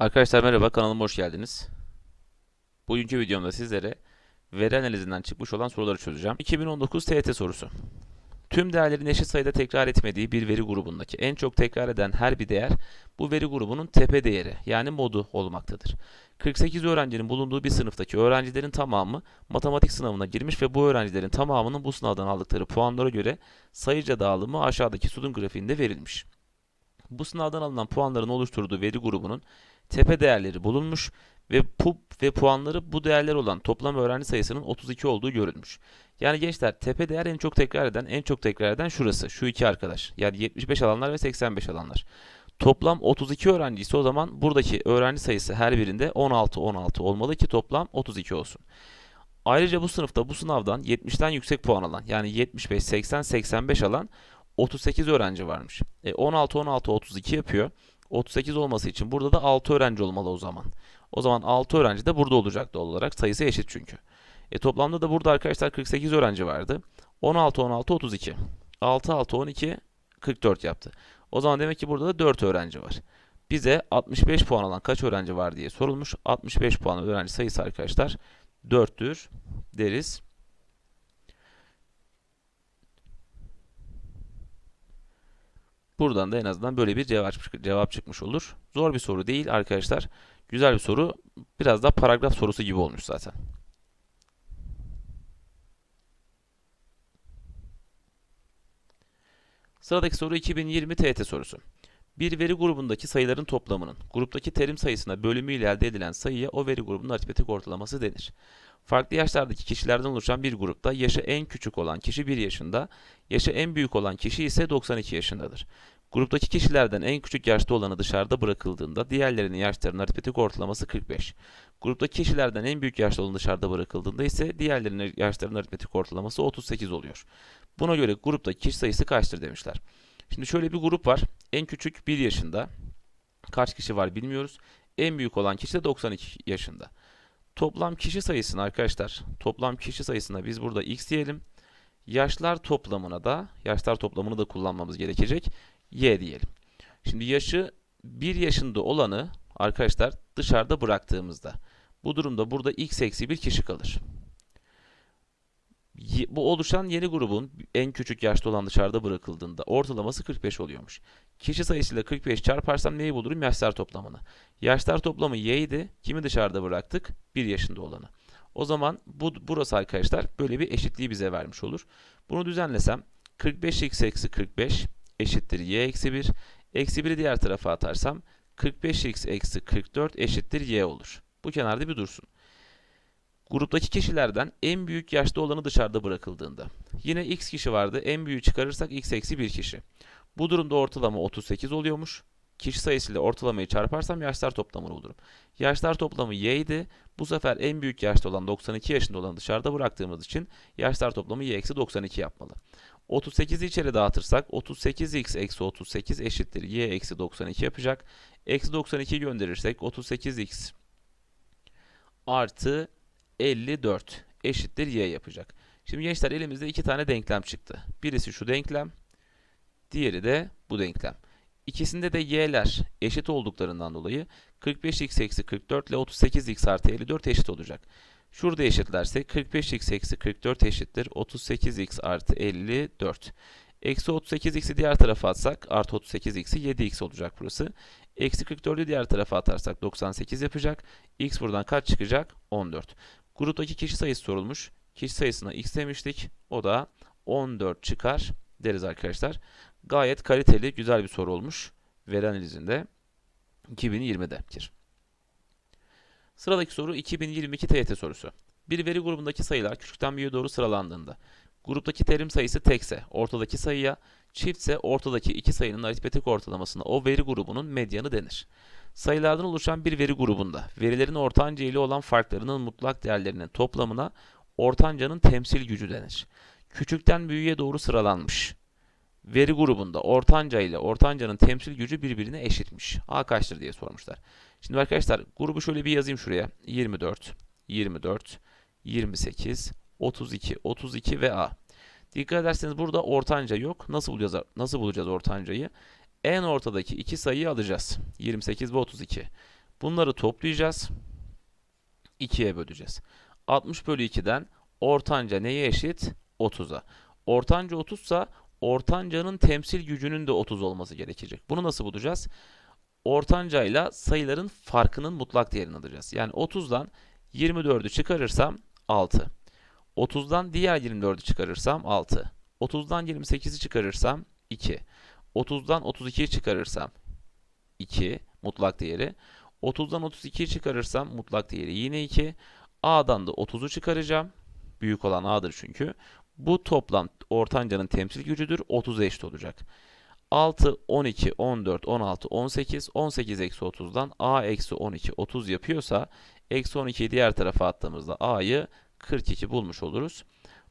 Arkadaşlar merhaba kanalıma hoş geldiniz. Bugünkü videomda sizlere veri analizinden çıkmış olan soruları çözeceğim. 2019 TYT sorusu. Tüm değerlerin eşit sayıda tekrar etmediği bir veri grubundaki en çok tekrar eden her bir değer bu veri grubunun tepe değeri yani modu olmaktadır. 48 öğrencinin bulunduğu bir sınıftaki öğrencilerin tamamı matematik sınavına girmiş ve bu öğrencilerin tamamının bu sınavdan aldıkları puanlara göre sayıca dağılımı aşağıdaki sütun grafiğinde verilmiş. Bu sınavdan alınan puanların oluşturduğu veri grubunun tepe değerleri bulunmuş ve pu ve puanları bu değerler olan toplam öğrenci sayısının 32 olduğu görülmüş. Yani gençler tepe değer en çok tekrar eden, en çok tekrar eden şurası. Şu iki arkadaş. Yani 75 alanlar ve 85 alanlar. Toplam 32 öğrenci ise o zaman buradaki öğrenci sayısı her birinde 16 16 olmalı ki toplam 32 olsun. Ayrıca bu sınıfta bu sınavdan 70'ten yüksek puan alan yani 75, 80, 85 alan 38 öğrenci varmış. E 16, 16, 32 yapıyor. 38 olması için burada da 6 öğrenci olmalı o zaman. O zaman 6 öğrenci de burada olacak doğal olarak. Sayısı eşit çünkü. E toplamda da burada arkadaşlar 48 öğrenci vardı. 16, 16, 32. 6, 6, 12, 44 yaptı. O zaman demek ki burada da 4 öğrenci var. Bize 65 puan alan kaç öğrenci var diye sorulmuş. 65 puan öğrenci sayısı arkadaşlar 4'tür deriz. Buradan da en azından böyle bir cevap, cevap çıkmış olur. Zor bir soru değil arkadaşlar. Güzel bir soru. Biraz da paragraf sorusu gibi olmuş zaten. Sıradaki soru 2020 TET sorusu. Bir veri grubundaki sayıların toplamının gruptaki terim sayısına bölümüyle elde edilen sayıya o veri grubunun aritmetik ortalaması denir. Farklı yaşlardaki kişilerden oluşan bir grupta yaşı en küçük olan kişi 1 yaşında, yaşı en büyük olan kişi ise 92 yaşındadır. Gruptaki kişilerden en küçük yaşta olanı dışarıda bırakıldığında diğerlerinin yaşlarının aritmetik ortalaması 45. Gruptaki kişilerden en büyük yaşta olan dışarıda bırakıldığında ise diğerlerinin yaşlarının aritmetik ortalaması 38 oluyor. Buna göre gruptaki kişi sayısı kaçtır demişler. Şimdi şöyle bir grup var. En küçük 1 yaşında. Kaç kişi var bilmiyoruz. En büyük olan kişi de 92 yaşında. Toplam kişi sayısını arkadaşlar, toplam kişi sayısına biz burada x diyelim. Yaşlar toplamına da, yaşlar toplamını da kullanmamız gerekecek. Y diyelim. Şimdi yaşı 1 yaşında olanı arkadaşlar dışarıda bıraktığımızda bu durumda burada x eksi 1 kişi kalır. Bu oluşan yeni grubun en küçük yaşta olan dışarıda bırakıldığında ortalaması 45 oluyormuş. Kişi sayısıyla 45 çarparsam neyi bulurum? Yaşlar toplamını. Yaşlar toplamı y idi. Kimi dışarıda bıraktık? 1 yaşında olanı. O zaman bu burası arkadaşlar böyle bir eşitliği bize vermiş olur. Bunu düzenlesem 45x eksi 45 eşittir y eksi 1. Eksi 1'i diğer tarafa atarsam 45x eksi 44 eşittir y olur. Bu kenarda bir dursun. Gruptaki kişilerden en büyük yaşta olanı dışarıda bırakıldığında. Yine x kişi vardı. En büyüğü çıkarırsak x eksi 1 kişi. Bu durumda ortalama 38 oluyormuş. Kişi sayısıyla ortalamayı çarparsam yaşlar toplamını bulurum. Yaşlar toplamı y idi. Bu sefer en büyük yaşta olan 92 yaşında olan dışarıda bıraktığımız için yaşlar toplamı y eksi 92 yapmalı. 38'i içeri dağıtırsak 38x eksi 38 eşittir y eksi 92 yapacak. Eksi 92 gönderirsek 38x artı 54 eşittir y yapacak. Şimdi gençler elimizde iki tane denklem çıktı. Birisi şu denklem, diğeri de bu denklem. İkisinde de y'ler eşit olduklarından dolayı 45x eksi 44 ile 38x artı 54 eşit olacak. Şurada eşitlersek 45x eksi 44 eşittir 38x artı 54. Eksi 38x'i diğer tarafa atsak artı 38x'i 7x olacak burası. Eksi 44'ü diğer tarafa atarsak 98 yapacak. x buradan kaç çıkacak? 14. Gruptaki kişi sayısı sorulmuş. Kişi sayısına x demiştik. O da 14 çıkar deriz arkadaşlar. Gayet kaliteli, güzel bir soru olmuş. Veri analizinde 2020'dedir. Sıradaki soru 2022 TYT sorusu. Bir veri grubundaki sayılar küçükten büyüğe doğru sıralandığında gruptaki terim sayısı tekse ortadaki sayıya, çiftse ortadaki iki sayının aritmetik ortalamasına o veri grubunun medyanı denir. Sayılardan oluşan bir veri grubunda verilerin ortanca ile olan farklarının mutlak değerlerinin toplamına ortancanın temsil gücü denir. Küçükten büyüğe doğru sıralanmış. Veri grubunda ortanca ile ortancanın temsil gücü birbirine eşitmiş. A kaçtır diye sormuşlar. Şimdi arkadaşlar grubu şöyle bir yazayım şuraya. 24, 24, 28, 32, 32 ve A. Dikkat ederseniz burada ortanca yok. Nasıl bulacağız, nasıl bulacağız ortancayı? En ortadaki iki sayıyı alacağız. 28 ve 32. Bunları toplayacağız. 2'ye böleceğiz. 60 bölü 2'den ortanca neye eşit? 30'a. Ortanca 30 ise ortancanın temsil gücünün de 30 olması gerekecek. Bunu nasıl bulacağız? Ortancayla sayıların farkının mutlak değerini alacağız. Yani 30'dan 24'ü çıkarırsam 6. 30'dan diğer 24'ü çıkarırsam 6. 30'dan 28'i çıkarırsam 2. 30'dan 32'yi çıkarırsam 2 mutlak değeri. 30'dan 32'yi çıkarırsam mutlak değeri yine 2. A'dan da 30'u çıkaracağım. Büyük olan A'dır çünkü. Bu toplam ortancanın temsil gücüdür. 30'a eşit olacak. 6, 12, 14, 16, 18, 18 eksi 30'dan A eksi 12, 30 yapıyorsa eksi 12'yi diğer tarafa attığımızda A'yı 42 bulmuş oluruz.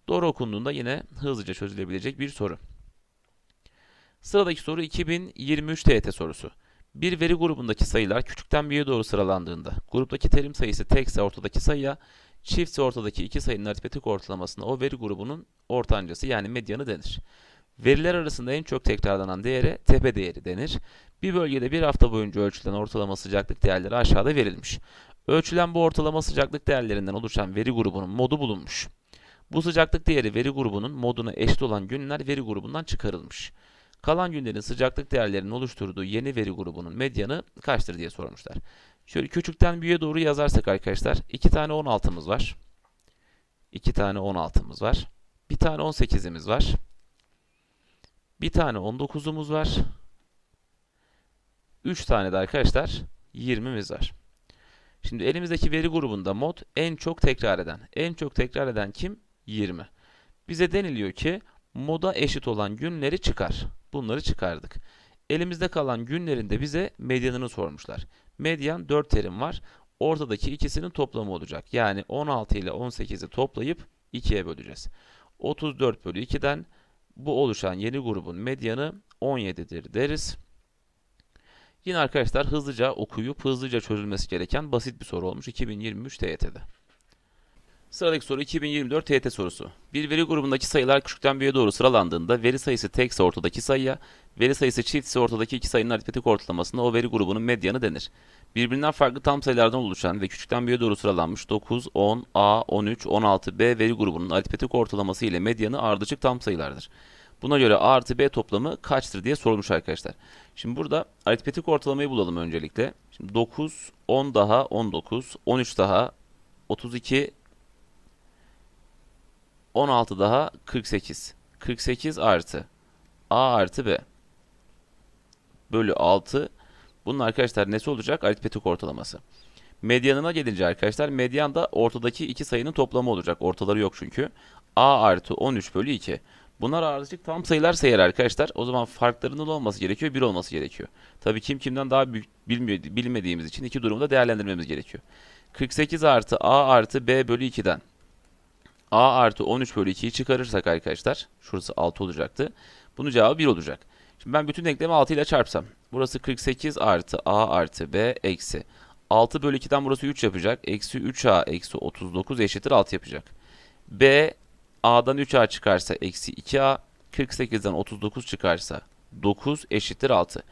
Doğru okunduğunda yine hızlıca çözülebilecek bir soru. Sıradaki soru 2023 TYT sorusu. Bir veri grubundaki sayılar küçükten büyüğe doğru sıralandığında gruptaki terim sayısı tekse ortadaki sayıya, çiftse ortadaki iki sayının aritmetik ortalamasına o veri grubunun ortancası yani medyanı denir. Veriler arasında en çok tekrarlanan değere tepe değeri denir. Bir bölgede bir hafta boyunca ölçülen ortalama sıcaklık değerleri aşağıda verilmiş. Ölçülen bu ortalama sıcaklık değerlerinden oluşan veri grubunun modu bulunmuş. Bu sıcaklık değeri veri grubunun moduna eşit olan günler veri grubundan çıkarılmış. Kalan günlerin sıcaklık değerlerinin oluşturduğu yeni veri grubunun medyanı kaçtır diye sormuşlar. Şöyle küçükten büyüğe doğru yazarsak arkadaşlar 2 tane 16'mız var. 2 tane 16'mız var. Bir tane 18'imiz var. Bir tane 19'umuz var. 3 tane de arkadaşlar 20'miz var. Şimdi elimizdeki veri grubunda mod en çok tekrar eden. En çok tekrar eden kim? 20. Bize deniliyor ki moda eşit olan günleri çıkar. Bunları çıkardık. Elimizde kalan günlerin de bize medyanını sormuşlar. Medyan 4 terim var. Ortadaki ikisinin toplamı olacak. Yani 16 ile 18'i toplayıp 2'ye böleceğiz. 34 bölü 2'den bu oluşan yeni grubun medyanı 17'dir deriz. Yine arkadaşlar hızlıca okuyup hızlıca çözülmesi gereken basit bir soru olmuş 2023 TYT'de. Sıradaki soru 2024 TYT sorusu. Bir veri grubundaki sayılar küçükten büyüğe doğru sıralandığında veri sayısı tekse ortadaki sayıya, veri sayısı çiftse ortadaki iki sayının aritmetik ortalamasına o veri grubunun medyanı denir. Birbirinden farklı tam sayılardan oluşan ve küçükten büyüğe doğru sıralanmış 9, 10, A, 13, 16, B veri grubunun aritmetik ortalaması ile medyanı ardışık tam sayılardır. Buna göre A artı B toplamı kaçtır diye sorulmuş arkadaşlar. Şimdi burada aritmetik ortalamayı bulalım öncelikle. Şimdi 9, 10 daha 19, 13 daha 32, 16 daha 48. 48 artı A artı B bölü 6. Bunun arkadaşlar nesi olacak? Aritmetik ortalaması. Medyanına gelince arkadaşlar medyan da ortadaki iki sayının toplamı olacak. Ortaları yok çünkü. A artı 13 bölü 2. Bunlar ardışık tam sayılar eğer arkadaşlar o zaman farklarının olması gerekiyor, 1 olması gerekiyor. Tabii kim kimden daha büyük bilmediğimiz için iki durumu da değerlendirmemiz gerekiyor. 48 artı A artı B bölü 2'den A artı 13 bölü 2'yi çıkarırsak arkadaşlar şurası 6 olacaktı. Bunun cevabı 1 olacak. Şimdi ben bütün denklemi 6 ile çarpsam. Burası 48 artı A artı B eksi. 6 bölü 2'den burası 3 yapacak. Eksi 3A eksi 39 eşittir 6 yapacak. B A'dan 3A çıkarsa eksi 2A. 48'den 39 çıkarsa 9 eşittir 6.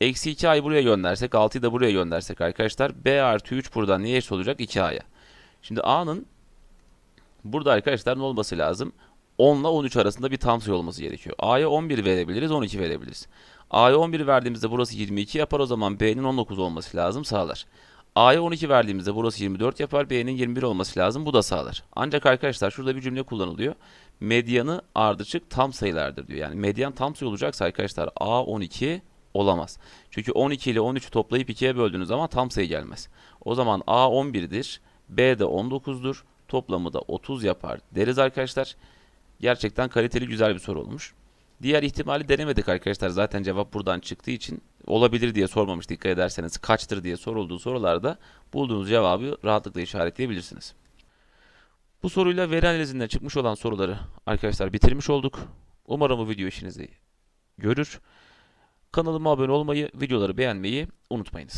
Eksi 2A'yı buraya göndersek 6'yı da buraya göndersek arkadaşlar B artı 3 buradan neye eşit olacak? 2A'ya. Şimdi A'nın burada arkadaşlar ne olması lazım? 10 ile 13 arasında bir tam sayı olması gerekiyor. A'ya 11 verebiliriz, 12 verebiliriz. A'ya 11 verdiğimizde burası 22 yapar o zaman B'nin 19 olması lazım sağlar. A'ya 12 verdiğimizde burası 24 yapar. B'nin 21 olması lazım. Bu da sağlar. Ancak arkadaşlar şurada bir cümle kullanılıyor. Medyanı ardışık tam sayılardır diyor. Yani medyan tam sayı olacaksa arkadaşlar A 12 olamaz. Çünkü 12 ile 13'ü toplayıp 2'ye böldüğünüz zaman tam sayı gelmez. O zaman A 11'dir. B de 19'dur. Toplamı da 30 yapar deriz arkadaşlar. Gerçekten kaliteli güzel bir soru olmuş. Diğer ihtimali denemedik arkadaşlar. Zaten cevap buradan çıktığı için olabilir diye sormamış dikkat ederseniz. Kaçtır diye sorulduğu sorularda bulduğunuz cevabı rahatlıkla işaretleyebilirsiniz. Bu soruyla veri analizinden çıkmış olan soruları arkadaşlar bitirmiş olduk. Umarım bu video işinizi görür. Kanalıma abone olmayı, videoları beğenmeyi unutmayınız.